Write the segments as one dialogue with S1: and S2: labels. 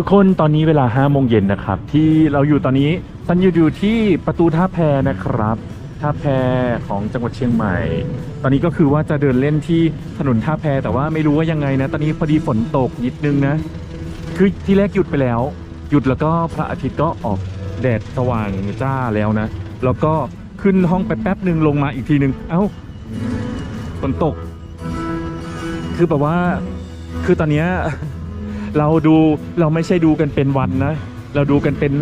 S1: ทุกคนตอนนี้เวลา5โมงเย็นนะครับ ที่เราอยู่ตอนนี้ซันอยู่อยู่ที่ประตูท่าแพนะครับ ท่าแพของจังหวัดเชียงใหม่ ตอนนี้ก็คือว่าจะเดินเล่นที่ถนนท่าแพแต่ว่าไม่รู้ว่ายังไงนะ ตอนนี้พอดีฝนตกนิดนึงนะ คือที่แรกหยุดไปแล้ว หยุดแล้วก็พระอาทิตย์ก็ออกแดดสว่างจ้าแล้วนะ แล้วก็ขึ้นห้องไปแป๊บหนึ่งลงมาอีกทีหนึ่งเอ้าฝนตก คือแบบว่าคือตอนเนี้ย เราดูเราไม่ใช่ดูกันเป็นวันนะ เราดูกันเป็น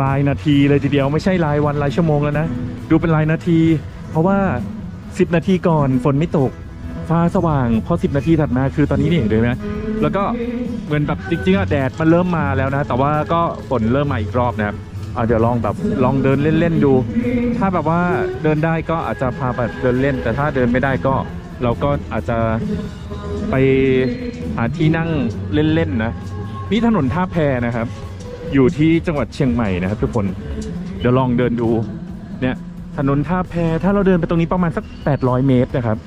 S1: รายนาทีเลยทีเดียวไม่ใช่รายวันรายชั่วโมงแล้วนะ ดูเป็นรายนาที เพราะว่า 10 นาทีก่อนฝนไม่ตกฟ้าสว่างพอ10 นาทีถัดมาคือตอนนี้นี่เห็นเลยนะแล้วก็เหมือนแบบจริงๆอะแดดมันเริ่มมาแล้วนะ แต่ว่าก็ฝนเริ่มมาอีกรอบนะครับเดี๋ยวลองแบบลองเดินเล่นๆดู ถ้าแบบว่าเดินได้ก็อาจจะพาไปเดินเล่น แต่ถ้าเดินไม่ได้ก็เราก็อาจจะไปาที่นั่งเล่นๆนะ นี่ถนนท่าแพนะครับ อยู่ที่จังหวัดเชียงใหม่นะครับ ทุกคนเดี๋ยวลองเดินดูเนี่ยถนนท่าแพถ้าเราเดินไปตรงนี้ประมาณสัก 800 เมตรนะครับ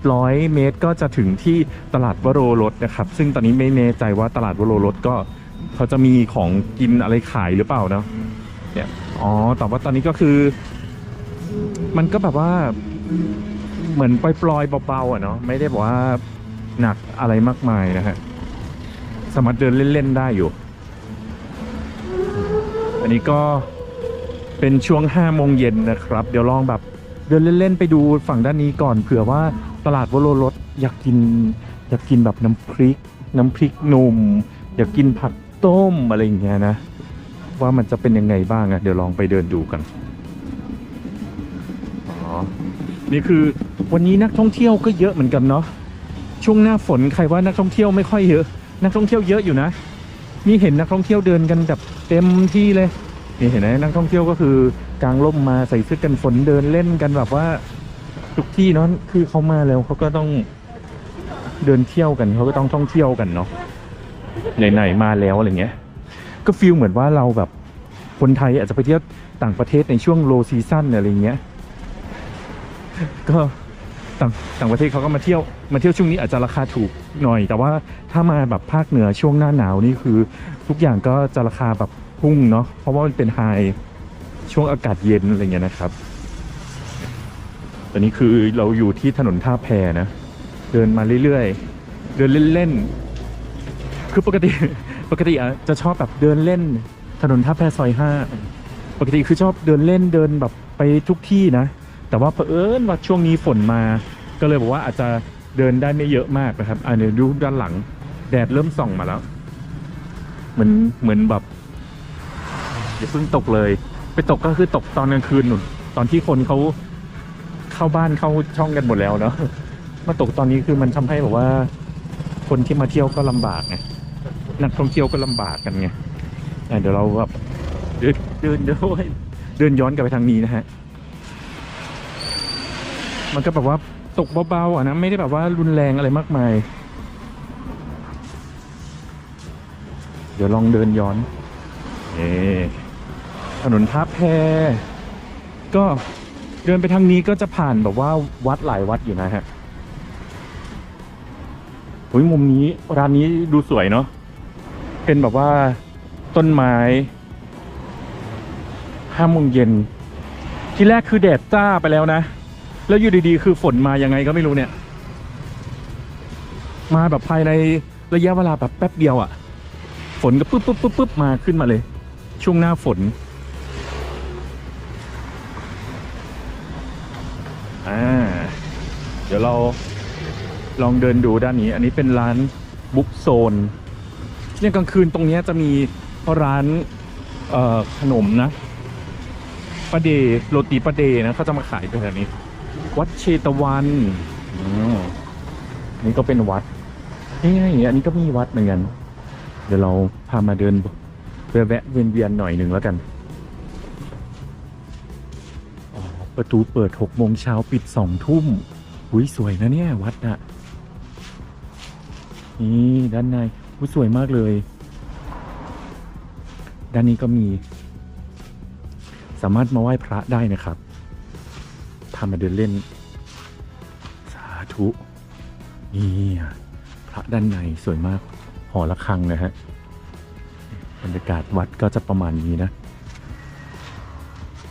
S1: 800 เมตรก็จะถึงที่ตลาดวโรรสนะครับ ซึ่งตอนนี้ไม่แน่ใจว่าตลาดวโรรสก็เขาจะมีของกินอะไรขายหรือเปล่าเนาะเนี่ยอ๋อแต่ว่าตอนนี้ก็คือ มันก็แบบว่าเหมือนปล่อยๆเบาๆอะเนาะไม่ได้บอกว่า หนักอะไรมากมายนะฮะสามารถเดินเล่น ๆ ได้อยู่ อันนี้ก็เป็นช่วง5โมงเย็นนะครับ เดี๋ยวลองแบบเดินเล่น ๆ ไปดูฝั่งด้านนี้ก่อนเผื่อว่าตลาดวโรรสอยากกินอยากกินแบบน้ำพริก น้ำพริกหนุ่ม อยากกินผักต้มอะไรอย่างเงี้ยนะ ว่ามันจะเป็นยังไงบ้างอะเดี๋ยวลองไปเดินดูกันอ๋อนี่คือวันนี้นักท่องเที่ยวก็เยอะเหมือนกันเนาะ ช่วงหน้าฝนใครว่านักท่องเที่ยวไม่ค่อยเยอะ นักท่องเที่ยวเยอะอยู่นะนี่เห็นนักท่องเที่ยวเดินกันแบบเต็มที่เลยนี่เห็นไหมนักท่องเที่ยวก็คือกางร่มมาใส่เสื้อกันฝนเดินเล่นกันแบบว่าทุกที่เนาะคือเขามาแล้วเขาก็ต้องเดินเที่ยวกันเขาก็ต้องท่องเที่ยวกันเนาะไหนๆมาแล้วอะไรเงี้ย ก็ฟีลเหมือนว่าเราแบบคนไทยอาจจะไปเที่ยวต่างประเทศในช่วงโลซีซั่นอะไรเงี้ย ก็ ต่างต่างประเทศเขาก็มาเที่ยวมาเที่ยวช่วงนี้อาจจะราคาถูกหน่อย แต่ว่าถ้ามาแบบภาคเหนือช่วงหน้าหนาวนี่คือ ทุกอย่างก็จะราคาแบบพุ่งเนาะเพราะว่ามันเป็นไฮช่วงอากาศเย็นอะไรเงี้ยนะครับตอนนี้คือเราอยู่ที่ถนนท่าแพนะ เดินมาเรื่อยๆ เดินเล่นๆ คือปกติปกติอะจะชอบแบบเดินเล่น ถนนท่าแพซอยห้าปกติคือชอบเดินเล่นเดินแบบไปทุกที่นะ แต่ว่าเผอิญว่าช่วงนี้ฝนมา ก็เลยบอกว่าอาจจะเดินได้ไม่เยอะมากนะครับอ่าเดี๋ยวดูด้านหลัง แดดเริ่มส่องมาแล้วเหมือนเหมือนแบบอย่าเพิ่งตกเลย ไปตกก็คือตกตอนกลางคืนหนุนตอนที่คนเขาเข้าบ้านเข้าช่องกันหมดแล้วเนาะมาตกตอนนี้คือมันทำให้แบบว่า คนที่มาเที่ยวก็ลำบากไงนักท่องเที่ยวก็ลำบากกันไงอะเดี๋ยวเราแบบเดินเดินเดินเดินย้อนกลับไปทางนี้นะฮะ มันก็แบบว่าตกเบาๆอะนะไม่ได้แบบว่ารุนแรงอะไรมากมาย เดี๋ยวลองเดินย้อนเอถนนทับแพก็เดินไปทางนี้ก็จะผ่านแบบว่าวัดหลายวัดอยู่นะฮะโอ้ยมุมนี้ร้านนี้ดูสวยเนาะเป็นแบบว่าต้นไม้ห้าโมงเย็นที่แรกคือแดดจ้าไปแล้วนะ แล้วอยู่ดีๆ คือฝนมายังไงก็ไม่รู้เนี่ย มาแบบภายในระยะเวลาแบบแป๊บเดียวอะ่ะ ฝนก็ปุ๊บปุ๊บปุ๊บปุ๊บมาขึ้นมาเลย ช่วงหน้าฝนอ่าเดี๋ยวเราลองเดินดูด้านนี้ อันนี้เป็นร้านบุ๊กโซนเนี่ยกลางคืนตรงนี้จะมีร้านขนมนะปาเดย์โรตีปาเดย์นะเขาจะมาขายแถวนี้ วัดเชตวันนี่ก็เป็นวัดนี่อันนี้ก็มีวัดเหมือนกัน เดี๋ยวเราพามาเดินแวะเวียนเวียนๆหน่อยหนึ่งแล้วกัน ประตูเปิดหกโมงเช้าปิดสองทุ่มอุ้ยสวยนะเนี่ย วัดอะนี่ด้านในอุ้ยสวยมากเลย ด้านนี้ก็มี สามารถมาไหว้พระได้นะครับามาเดินเล่น สาธุนี่พระด้านในสวยมากหอระฆังนะฮะบรรยากาศวัดก็จะประมาณนี้นะ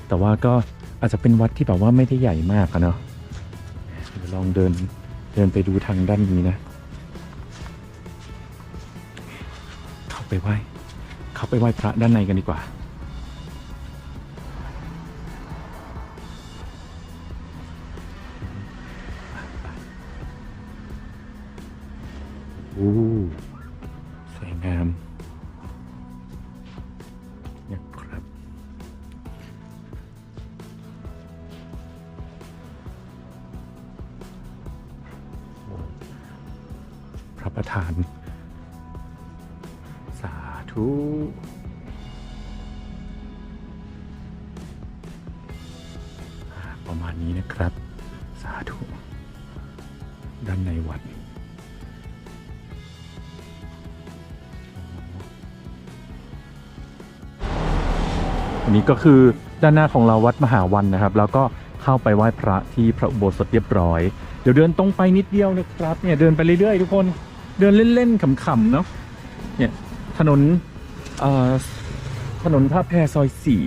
S1: แต่ว่าก็อาจจะเป็นวัดที่แบบว่าไม่ได้ใหญ่มากอะเนาะลองเดินเดินไปดูทางด้านนี้นะ เข้าไปไหว้ เข้าไปไหว้พระด้านในกันดีกว่า สวยงาม นี้ก็คือด้านหน้าของเราวัดมหาวันนะครับ แล้วก็เข้าไปไหว้พระที่พระอุโบสถเรียบร้อย เดี๋ยวเดินตรงไปนิดเดียวนะครับเนี่ยเดินไปเรื่อยๆทุกคนเดินเล่นๆขำๆเนาะเนี่ยถนนถนนท่าแพซอยสี่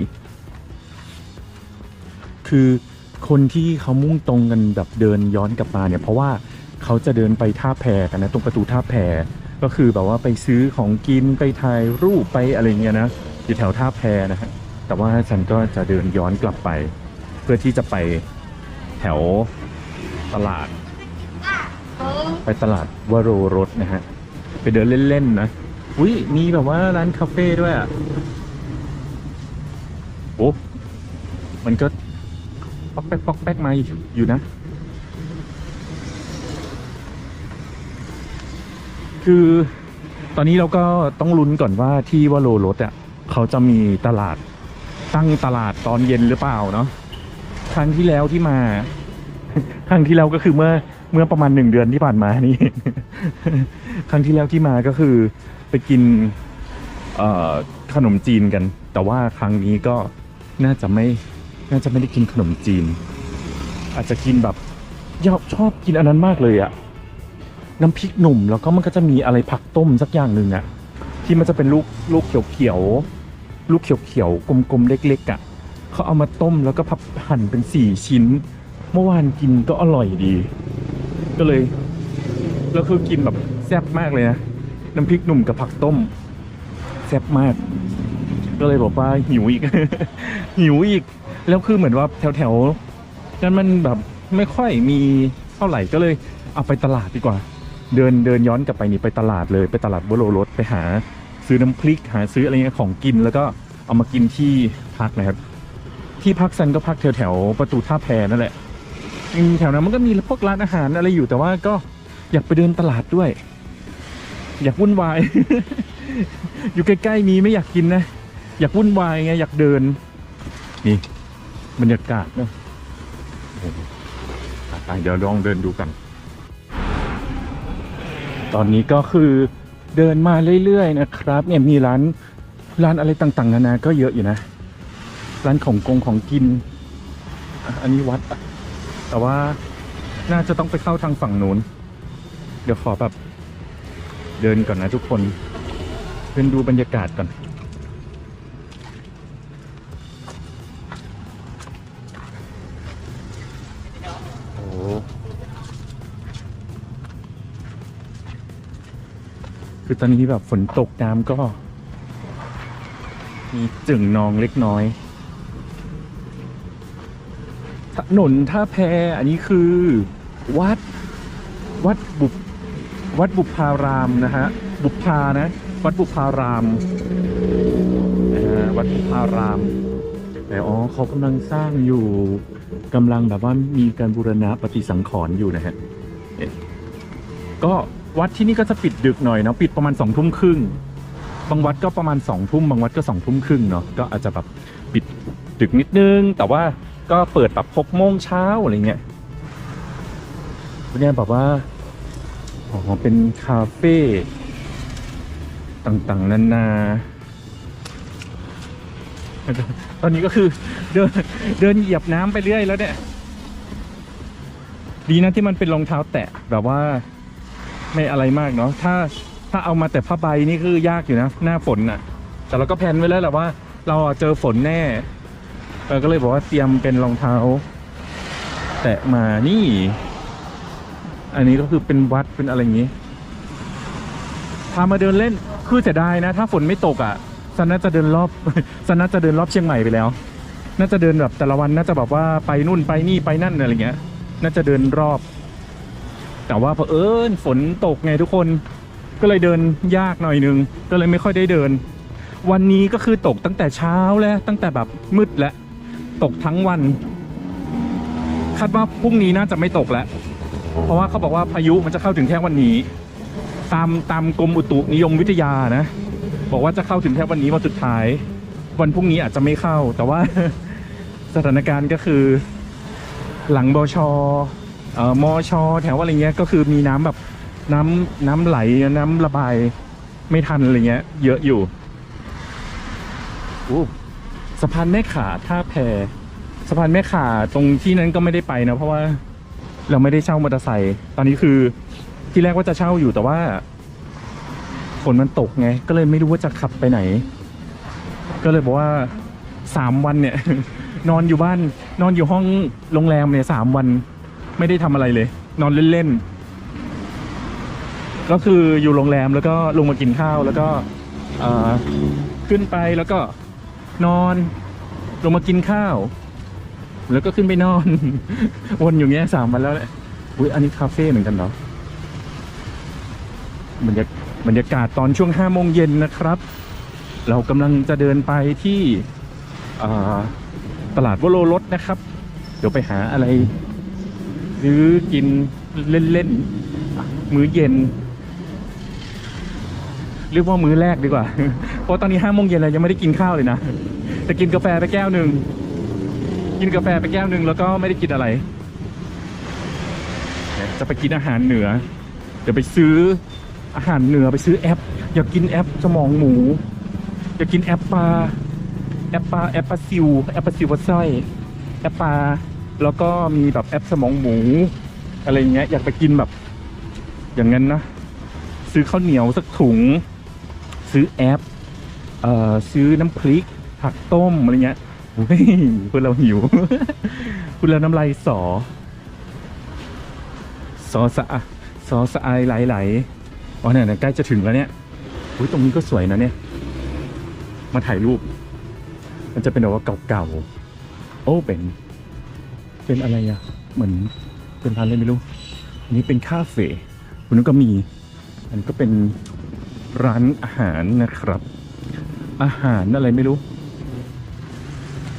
S1: คือคนที่เขามุ่งตรงกันแบบเดินย้อนกลับมาเนี่ยเพราะว่าเขาจะเดินไปท่าแพกันนะตรงประตูท่าแพก็คือแบบว่าไปซื้อของกินไปถ่ายรูปไปอะไรเงี้ยนะอยู่แถวท่าแพนะฮะ แต่ว่าฉันก็จะเดินย้อนกลับไป เพื่อที่จะไปแถวตลาด ไปตลาดวโรรสนะฮะ ไปเดินเล่นๆนะอุ้ยมีแบบว่าร้านคาเฟ่ด้วยอะโอ้มันก็ป๊อกแป๊กป๊อกแป๊กมาอยู่นะ คือตอนนี้เราก็ต้องลุ้นก่อนว่าที่วโรรสอะเขาจะมีตลาด ตั้งตลาดตอนเย็นหรือเปล่าเนาะครั้งที่แล้วที่มา ครั้งที่แล้วก็คือเมื่อเมื่อประมาณหนึ่งเดือนที่ผ่านมานี่ ครั้งที่แล้วที่มาก็คือไปกินขนมจีนกัน แต่ว่าครั้งนี้ก็น่าจะไม่น่าจะไม่ได้กินขนมจีน อาจจะกินแบบยอบชอบกินอันนั้นมากเลยอะน้ำพริกหนุ่มแล้วก็มันก็จะมีอะไรผักต้มสักอย่างหนึ่งอะที่มันจะเป็นลูกลูกเขียวๆ ลูกเขียวๆ กลมๆ เล็กๆอะ่ะเขาเอามาต้มแล้วก็พับหั่นเป็นสี่ชิ้น เมื่อวานกินก็อร่อยดี ก็เลยแล้วคือกินแบบแซ่บมากเลยนะ น้ำพริกหนุ่มกับผักต้ม แซ่บมาก ก็เลยบอกว่าหิวอีก หิวอีก แล้วคือเหมือนว่าแถวๆนั้นมันแบบไม่ค่อยมีเท่าไหร่ก็เลยเอาไปตลาดดีกว่า เดินเดินย้อนกลับไปนี่ไปตลาดเลยไปตลาดวโรรสไปหา ซื้อน้ำพริกหาซื้ออะไรเงี้ยของกิน แล้วก็เอามากินที่พักนะครับ ที่พักซันก็พักแถวแถวประตูท่าแพนั่นแหละอืมแถวนั้นมันก็มีพวกร้านอาหารอะไรอยู่แต่ว่าก็อยากไปเดินตลาดด้วย อยากวุ่นวาย อยู่ใกล้ๆมีไม่อยากกินนะ อยากวุ่นวายไงอยากเดิน นี่บรรยากาศเนอะเดี๋ยวลองเดินดูกัน ตอนนี้ก็คือ เดินมาเรื่อยๆนะครับ เนี่ยมีร้านร้านอะไรต่างๆนานาก็เยอะอยู่นะ ร้านของกงของกิน อันนี้วัด แต่ว่าน่าจะต้องไปเข้าทางฝั่งนู้น เดี๋ยวขอแบบ เดินก่อนนะทุกคนเดินดูบรรยากาศก่อน คือตอนนี้แบบฝนตกน้ำก็ มีจึ่งนองเล็กน้อยถนนท่าแพอันนี้คือ วัด วัดบุบวัดบุพารามนะฮะ บุพานะ วัดบุพารามนะฮะวัดบุพาราม แต่อ๋อเขากำลังสร้างอยู่กำลังแบบว่ามีการบูรณะปฏิสังขรณ์อยู่นะฮะก็ วัดที่นี่ก็จะปิดดึกหน่อยเนาะปิดประมาณสองทุ่มครึ่งบางวัดก็ประมาณสองทุ่มบางวัดก็สองทุ่มครึ่งเนาะก็อาจจะแบบปิดดึกนิดนึง แต่ว่าก็เปิดแบบหกโมงเช้าอะไรเงี้ยเนี่ยแบบว่าอ๋อเป็นคาเฟ่ต่างๆนานา ตอนนี้ก็คือเดินเดินเหยียบน้ำไปเรื่อยแล้วเนี่ย ดีนะที่มันเป็นรองเท้าแตะแบบว่า ไม่อะไรมากเนาะถ้าถ้าเอามาแต่ผ้าใบนี่คือยากอยู่นะ หน้าฝนน่ะ แต่เราก็แพลนไว้แล้วแหละว่า เราเจอฝนแน่เราก็เลยบอกว่าเตรียมเป็นรองเท้า แตะมานี่ อันนี้ก็คือเป็นวัดเป็นอะไรอย่างนี้พามาเดินเล่นคือเสียดายนะ ถ้าฝนไม่ตกอะซันน่าจะเดินรอบซันน่าจะเดินรอบเชียงใหม่ไปแล้ว น่าจะเดินแบบแต่ละวันน่าจะแบบว่าไปนู่นไปนี่ไปนั่นอะไรเงี้ย น่าจะเดินรอบ แต่ว่าเผอิญฝนตกไงทุกคนก็เลยเดินยากหน่อยนึง ก็เลยไม่ค่อยได้เดิน วันนี้ก็คือตกตั้งแต่เช้าแล้วตั้งแต่แบบมืดแล้วตกทั้งวัน คาดว่าพรุ่งนี้น่าจะไม่ตกแล้ว เพราะว่าเขาบอกว่าพายุมันจะเข้าถึงแค่วันนี้ ตามตามกรมอุตุนิยมวิทยานะ บอกว่าจะเข้าถึงแค่วันนี้วันสุดท้าย วันพรุ่งนี้อาจจะไม่เข้า แต่ว่าสถานการณ์ก็คือ หลังบช เอ่อมชแถวอะไรเงี้ยก็คือมีน้ำแบบน้ำน้ำไหลน้ำระบายไม่ทันอะไรเงี้ย เยอะอยู่อู้สะพานแม่ขาท่าแพสะพานแม่ขาตรงที่นั้นก็ไม่ได้ไปนะเพราะว่าเราไม่ได้เช่ามอเตอร์ไซค์ตอนนี้คือที่แรกว่าจะเช่าอยู่แต่ว่าฝนมันตกไง ก็เลยไม่รู้ว่าจะขับไปไหน ก็เลยบอกว่าสามวันเนี่ย นอนอยู่บ้าน นอนอยู่ห้องโรงแรมเนี่ยสามวัน ไม่ได้ทำอะไรเลย นอนเล่นๆ ก็คืออยู่โรงแรมแล้วก็ลงมากินข้าวแล้วก็อขึ้นไปแล้วก็นอนลงมากินข้าว แล้วก็ขึ้นไปนอน วนอยู่เงี้ยสามวันแล้วแหละอุ้ยอันนี้คาเฟ่เหมือนกันเหรอบรรยากบรรยากาศตอนช่วงห้าโมงเย็นนะครับ เรากำลังจะเดินไปที่อตลาดวโรรสนะครับ เดี๋ยวไปหาอะไร ซื้อกินเล่นๆอะมื้อเย็น เรียกว่ามื้อแรกดีกว่า เพราะตอนนี้ห้าโมงเย็นแล้วยังไม่ได้กินข้าวเลยนะ แต่กินกาแฟไปแก้วหนึ่ง กินกาแฟไปแก้วหนึ่งแล้วก็ไม่ได้กินอะไร จะไปกินอาหารเหนือ เดี๋ยวไปซื้ออาหารเหนือไปซื้อแอป อยากกินแอปสมองหมู อยากกินแอปปลาแอปปลาแอปปลาซิวแอปปลาซิวปลาสร้อยแอปปลา แล้วก็มีแบบแอปสมองหมู อะไรอย่างเงี้ยอยากไปกินแบบ อย่างนั้นนะ ซื้อข้าวเหนียวสักถุง ซื้อแอปเอ่อซื้อน้ำพริกผักต้มอะไรเงี้ยโอ้ยพูดเราหิวพูดแล้วน้ำลายสอซอสะอะซอสะอายไหลๆอ๋อเนี่ยเนี่ยใกล้จะถึงแล้วเนี่ยอุ้ยตรงนี้ก็สวยนะเนี่ย มาถ่ายรูป มันจะเป็นแบบว่าเก่าๆโอ้เป็น เป็นอะไรอะเหมือนเป็นร้านอะไรไม่รู้ อันนี้เป็นคาเฟ่คุณนึกก็มี อันนก็เป็นร้านอาหารนะครับ อาหารอะไรไม่รู้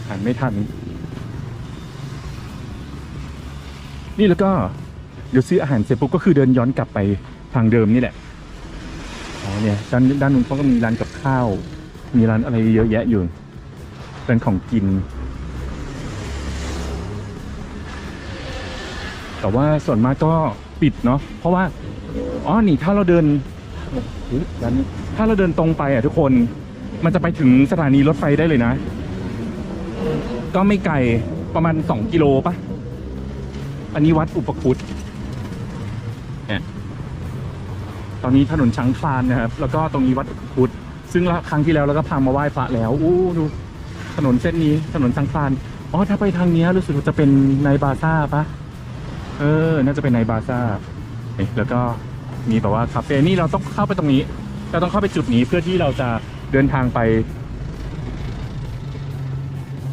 S1: อ่านไม่ทัน นี่แล้วก็เดี๋ยวซื้ออาหารเสร็จปุ๊บก็คือเดินย้อนกลับไปทางเดิมนี่แหละอ๋อเนี่ยด้านด้านนู้นเขาก็มีร้านกับข้าว มีร้านอะไรเยอะแยะอยู่ร้านของกิน แต่ว่าส่วนมากก็ปิดเนาะเพราะว่าอ๋อนี่ถ้าเราเดินถ้าเราเดินตรงไปอะทุกคนมันจะไปถึงสถานีรถไฟได้เลยนะ ก็ไม่ไกลประมาณสองกิโลปะอันนี้วัดอุปคุตเนี่ตอนนี้ถนนช้างคลานนะครับ แล้วก็ตรงนี้วัดอุปคุตซึ่งครั้งที่แล้วเราก็พามาไหว้พระแล้วอู้ดูถนนเส้นนี้ถนนช้างคลานอ๋อถ้าไปทางนี้รู้สึกว่าจะเป็นในบาซ่าปะ เออ น่าจะเป็นในบาซ่าเอ๊ะแล้วก็มีแบบว่าคาเฟ่นี่เราต้องเข้าไปตรงนี้ เราต้องเข้าไปจุดนี้เพื่อที่เราจะเดินทางไป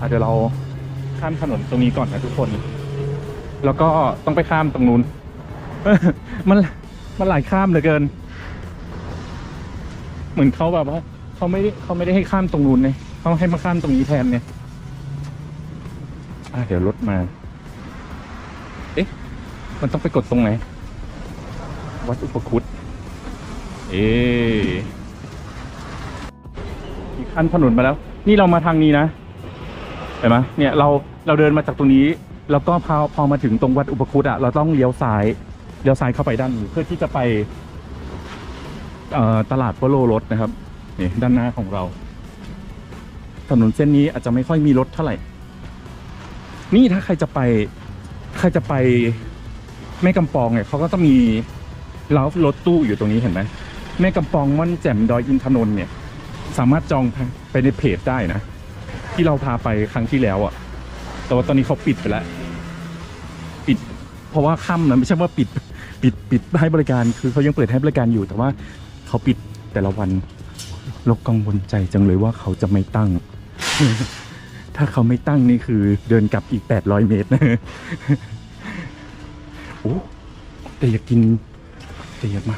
S1: อะเดี๋ยวเราข้ามถนนตรงนี้ก่อนนะทุกคน แล้วก็ต้องไปข้ามตรงนู้น มันมันหลายข้ามเหลือเกิน เหมือนเขาแบบว่าเขาไม่ได้เขาไม่ได้ให้ข้ามตรงนู้นเนี่ยเขาให้มาข้ามตรงนี้แทนเนี่ยเดี๋ยวรถมา มันต้องไปกดตรงไหน วัดอุปคุตเอ๊ะอีกขั้นถนนมาแล้ว นี่เรามาทางนี้นะเห็นไหมเนี่ยเราเราเดินมาจากตรงนี้ แล้วก็พอพอมาถึงตรงวัดอุปคุตอะเราต้องเลี้ยวซ้ายเลี้ยวซ้ายเข้าไปด้านนี้เพื่อที่จะไปตลาดวโรรสนะครับนี่ด้านหน้าของเรา ถนนเส้นนี้อาจจะไม่ค่อยมีรถเท่าไหร่ นี่ถ้าใครจะไป ใครจะไป แม่กำปองเนี่ยเขาก็ต้องมีร้ารถตู้อยู่ตรงนี้เห็นไหมแม่กำปองม่อนแจ่มดอยอินทนนท์เนี่ย สามารถจองไปในเพจได้นะ ที่เราพาไปครั้งที่แล้วอะแต่ว่าตอนนี้เขาปิดไปแล้ว ปิด เพราะว่าค่ำนะไม่ใช่ว่าปิดปิดปิดให้บริการคือเขายังเปิดให้บริการอยู่แต่ว่าเขาปิดแต่ละวันเรากังวลใจจังเลยว่าเขาจะไม่ตั้ง ถ้าเขาไม่ตั้งนี่คือเดินกลับอีก 800 เมตรนะ โอ้แต่อยากกินแต่อยากมา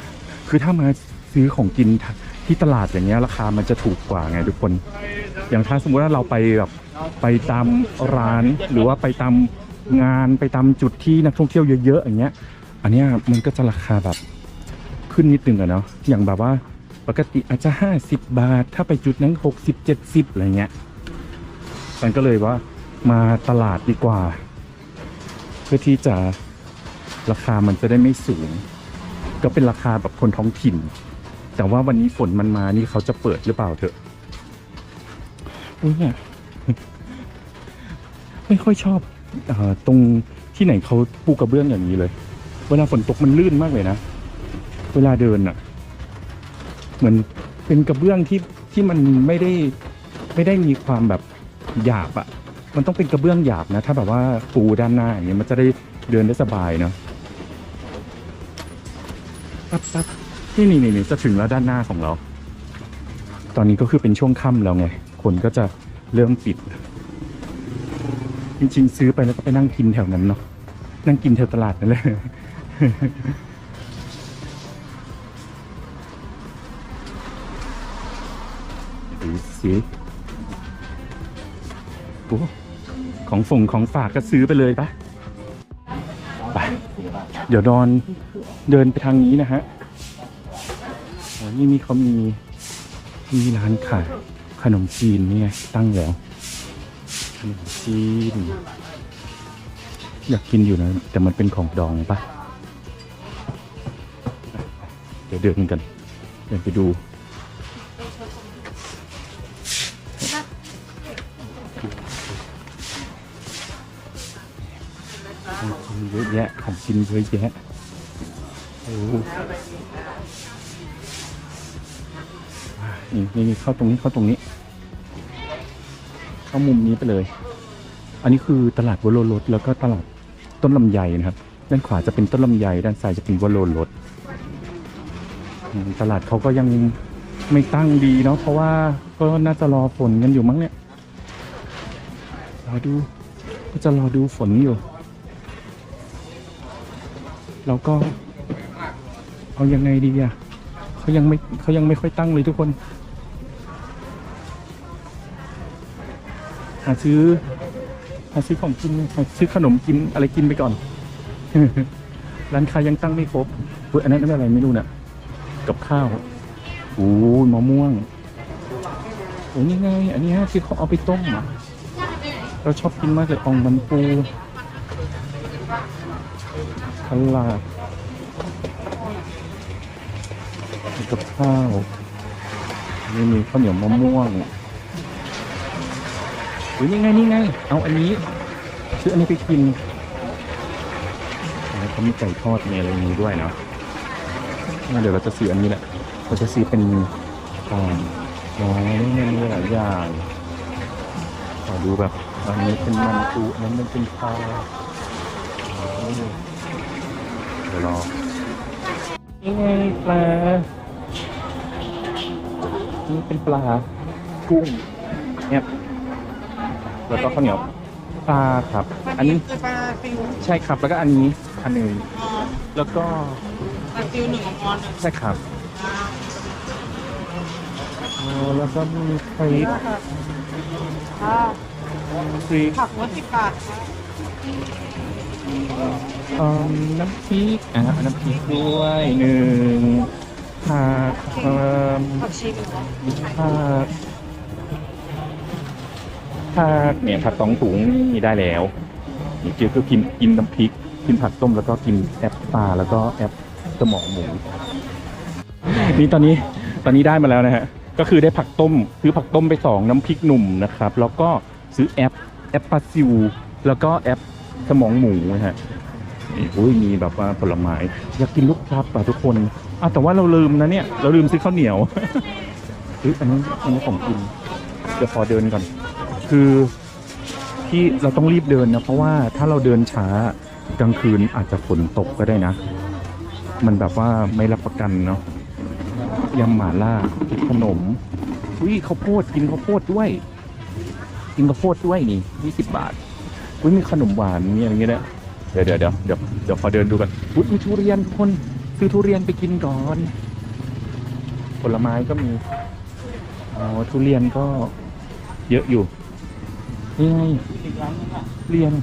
S1: คือถ้ามาซื้อของกินที่ตลาดอย่างเงี้ยราคามันจะถูกกว่าไงทุกคน อย่างถ้าสมมุติว่าเราไปแบบไปตามร้านหรือว่าไปตามงานไปตามจุดที่นักท่องเที่ยวเยอะๆอย่างเงี้ย อันเนี้ยมันก็จะราคาแบบขึ้นนิดนึงอะเนาะอย่างแบบว่าปกติอาจจะ 50 บาท ถ้าไปจุดนั้น 60 70 อะไรเงี้ยมันก็เลยว่ามาตลาดดีกว่า เพื่อที่จะ ราคามันจะได้ไม่สูง ก็เป็นราคาแบบคนท้องถิ่น แต่ว่าวันนี้ฝนมันมานี่เขาจะเปิดหรือเปล่าเถอะอุ้ยเนี่ยไม่ค่อยชอบเออตรงที่ไหนเขาปูกระเบื้องอย่างนี้เลย เวลาฝนตกมันลื่นมากเลยนะเวลาเดินอะ่ะ เหมือนเป็นกระเบื้องที่ที่มันไม่ได้ไม่ได้มีความแบบหยาบอะ่ะ มันต้องเป็นกระเบื้องหยาบนะ ถ้าแบบว่าปูด้านหน้าอย่างเงี้ยมันจะได้เดินได้สบายเนาะ ปั๊บปั๊บนี่นี่นี่จะถึงแล้วด้านหน้าของเรา ตอนนี้ก็คือเป็นช่วงค่ำแล้วไง คนก็จะเริ่มปิด จริงๆ ซื้อไปแล้วก็ไปนั่งกินแถวนั้นเนาะ นั่งกินแถวตลาดนั่นเลยดูสิโอ้ของฝงของฝากก็ซื้อไปเลยปะ เดี๋ยวดอนเดินไปทางนี้นะฮะโอ้นี่มีเขามีมีร้านขายขนมจีนนี่ไงตั้งแล้ว ขนมจีน อยากกินอยู่นะ แต่มันเป็นของดองปะเดี๋ยวเดินกันเดินไปดูะแยะของกินเยอะแยะโอ้นี่นี่เข้าตรงนี้เข้าตรงนี้ เข้ามุมนี้ไปเลย อันนี้คือตลาดวโรรสแล้วก็ตลาดต้นลำไยนะครับ ด้านขวาจะเป็นต้นลำไยด้านซ้ายจะเป็นวโรรสอืมตลาดเขาก็ยังไม่ตั้งดีเนาะเพราะว่าก็น่าจะรอฝนกันอยู่มั้งเนี่ยรอดูก็จะรอดูฝนอยู่ แล้วก็ เอายังไงดีอะเขายังไม่เขายังไม่ค่อยตั้งเลยทุกคน หาซื้อ หาซื้อของกินหาซื้อขนมกินอะไรกินไปก่อน ร้านค้ายังตั้งไม่ครบเฮ้ยอันนั้นอะไรไม่รู้น่ะ กับข้าวโอ้ยมะม่วงโอ้นี่ไง อันนี้ฮะที่เขาเอาไปต้มอะเราชอบกินมากเลยอองมันปู ลาดกับข้าวนี่มีข้าวเหนียวมะม่วงหรือนี่ไงนี่ไง เอาอันนี้ซื้ออันนี้ไปกินแล้วเขามีไก่ทอดมีอะไรอย่างนี้ด้วยเนาะเดี๋ยวเราจะซื้ออันนี้แหละเราจะซื้อเป็นอ่าอ๋อนี่ไงมีหลายอย่างขอดูแบบอันนี้เป็นมันปูอันนั้นเป็นปลาเดี๋ยวรอนี่ไงปลา นี่เป็นปลากุ้งเนี่ยแล้วก็ข้าวเหนียวปลาครับ อันนี้
S2: จะปลาฟิว
S1: ใช่ครับ แล้วก็อันนี้อันหนึ่ง
S2: ออน
S1: แล้วก็
S2: ปลาฟิวหนึ่งของออนหนึ่ง
S1: ใช่ครับอ๋อแล้วก็มีไข่
S2: ค่ะ
S1: ฟรี
S2: ผักวัตสิบบาทค่ะ
S1: เอ่อน้ำพริกอ่าน้ำพริกด้วยหนึ่งผักเอ่อ
S2: ผักชีหนึ่ง
S1: ผักผักเนี่ยผักสองถุงนี่ได้แล้วนี่เจ๊ก็กินกินน้ำพริก กินผักต้มแล้วก็กินแอปปลาแล้วก็แอปสมองหมู นี่ตอนนี้ตอนนี้ได้มาแล้วนะฮะ ก็คือได้ผักต้มซื้อผักต้มไปสองน้ำพริกหนุ่มนะครับ แล้วก็ซื้อแอปแอปปลาซิวแล้วก็แอปสมองหมูนะฮะ นี่อุ้ยมีแบบว่าผลไม้อยากกินลูกพลับอะทุกคนอะแต่ว่าเราลืมนะเนี่ย เราลืมซื้อข้าวเหนียวเฮ้ยอันนี้อันนี้ของกินเดี๋ยวขอเดินก่อนคือที่เราต้องรีบเดินนะเพราะว่าถ้าเราเดินช้ากลางคืนอาจจะฝนตกก็ได้นะ มันแบบว่าไม่รับประกันเนาะยำหม่าล่าขนมอุ้ยข้าวโพดกินข้าวโพดด้วย กินข้าวโพดด้วยนี่ยี่สิบบาทอุ้ยมีขนมหวานมีอะไรเงี้ยด้วย เดี๋ยวเดี๋ยวเดี๋ยวเดี๋ยวเดี๋ยวขอเดินดูกันอุ้ยมีทุเรียนคนซื้อทุเรียนไปกินก่อน ผลไม้ก็มีอ๋อทุเรียนก็เยอะอยู่นี่ไง
S2: อีกร้านนึงอะ
S1: ทุเรียน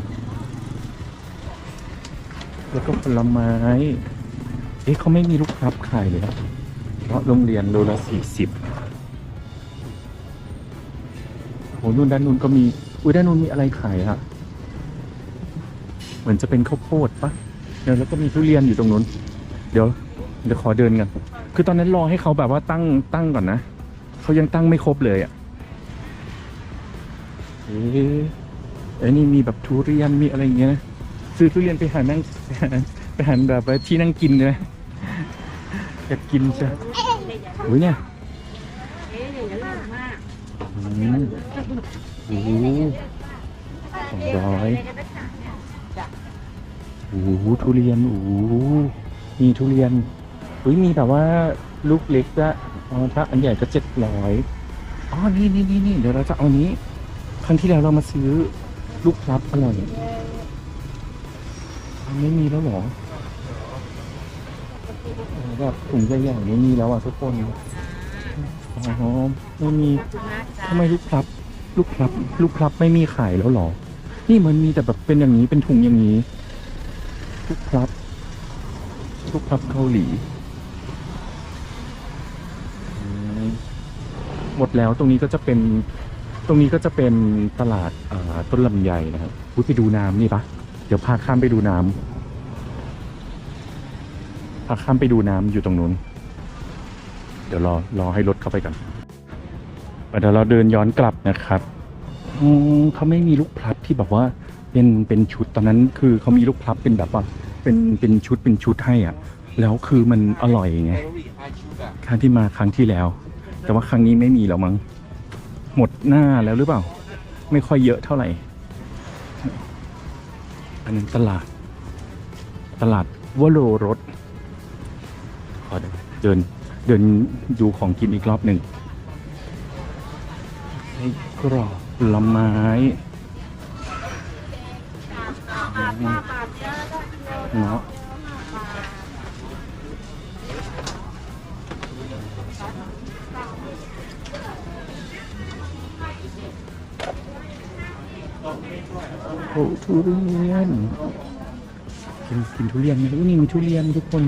S1: แล้วก็ผลไม้ เอ๊ะเขาไม่มีลูกครับขายเลยนะเพราะโรงเรียนโลละสี่สิบโอ้นู่นด้านนู้นก็มี อุ้ยด้านนู้นมีอะไรขายอะ มือนจะเป็นข้าวโพดปะเดี๋ยวแล้วก็มีทุเรียนอยู่ตรงนู้น เดี๋ยวเดี๋ยวขอเดินกัน คือตอนนั้นรอให้เขาแบบว่าตั้งตั้งก่อนนะเขายังตั้งไม่ครบเลยอะ่ะเอ๊ะไอ้นี่มีแบบทุเรียนมีอะไรอย่างเงี้ยนะซื้อทุเรียนไปหานั่งไปหาไปหาแบบว่าที่นั่งกินเลยอยากกินจ้ะอุ้ยเนี่ยโอ้โหสองร้อย โอ้โหทุเรียนโอ้โหมีทุเรียนอุ้ยมีแบบว่าลูกเล็กละอ๋อถ้าอันใหญ่ก็เจ็ดร้อยอ๋อนี่นี่นี่นี่เดี๋ยวเราจะเอานี้ ครั้งที่แล้วเรามาซื้อลูกพลับอร่อยอันไม่มีแล้วหรอแบบถุงใหญ่ๆไม่มีแล้วอะทุกคนอ๋อไม่มีทำไมลูกพลับ ลูกพลับ ลูกพลับไม่มีขายแล้วหรอ นี่มันมีแต่แบบเป็นอย่างนี้เป็นถุงอย่างนี้ ลูกพลับลูกพลับเกาหลีหมดแล้วตรงนี้ก็จะเป็นตรงนี้ก็จะเป็นตลาดาต้นลำไยนะครับอุ๊ยไปดูน้ำนี่ปะเดี๋ยวพาข้ามไปดูน้ำพาข้ามไปดูน้ำอยู่ตรงนู้น เดี๋ยวรอรอให้รถเข้าไปกันเดี๋ยวเราเดินย้อนกลับนะครับเขาไม่มีลูกพลับที่แบบว่า เป็นเป็นชุดตอนนั้นคือเขามีลูกพลับเป็นแบบว่าเป็นเป็นชุดเป็นชุดให้อะ แล้วคือมันอร่อยไงครั้งที่มาครั้งที่แล้ว แต่ว่าครั้งนี้ไม่มีแล้วมั้งหมดหน้าแล้วหรือเปล่า ไม่ค่อยเยอะเท่าไหร่ อันนั้นตลาด ตลาดวโรรสขอเดินเดินดูของกินอีกรอบหนึ่งไส้กรอกผลไม้ เนาะโอ้ทุเรียนกินกินทุเรียนไหมอุ๊ยนี่มีทุเรียนทุกคน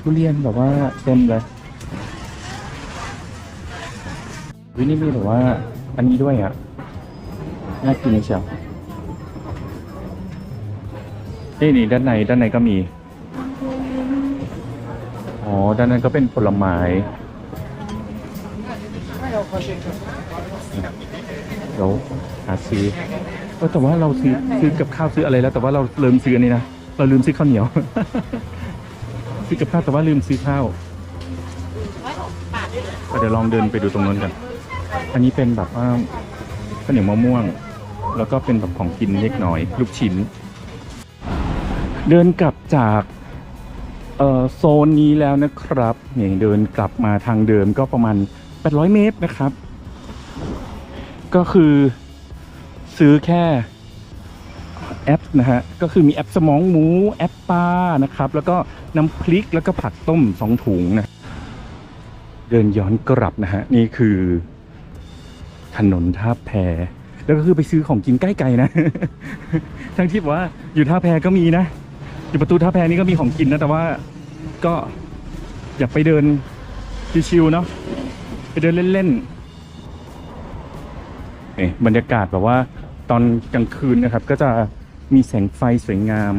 S1: ทุเรียนแบบว่าเต็มเลยวินี่มีแบบว่า อันนี้ด้วยอะ น่ากินเชียว นี่นี่ด้านในด้านในก็มี อ๋อ ด้านนั้นก็เป็นผลไม้เดี๋ยวหาซื้อแต่ว่าเราซื้อซื้อกับข้าวซื้ออะไรแล้ว แต่ว่าเราลืมซื้อนนี้นะ เราลืมซื้อข้าวเหนียว ซื้อกับข้าวแต่ว่าลืมซื้อข้าวเดี๋ยวลองเดินไปดูตรงนั้นกัน อันนี้เป็นแบบว่าข้าวเหนียวมะม่วง แล้วก็เป็นแบบของกินเล็กน้อย ลูกชิ้น เดินกลับจากโซนนี้แล้วนะครับเนี่ยเดินกลับมาทางเดิมก็ประมาณ 800 เมตรนะครับ ก็คือซื้อแค่แอปนะฮะก็คือมีแอปสมองหมูแอปปลานะครับ แล้วก็น้ำพริกแล้วก็ผักต้มสองถุงนะเดินย้อนกลับนะฮะนี่คือ ถนนท่าแพแล้วก็คือไปซื้อของกินใกล้ๆนะ ทั้งที่ว่าอยู่ท่าแพก็มีนะ อยู่ประตูท่าแพนี่ก็มีของกินนะ แต่ว่าก็อยากไปเดินชิวๆเนาะไปเดินเล่นๆนี่บรรยากาศแบบว่าตอนกลางคืนนะครับ ก็จะมีแสงไฟสวยงาม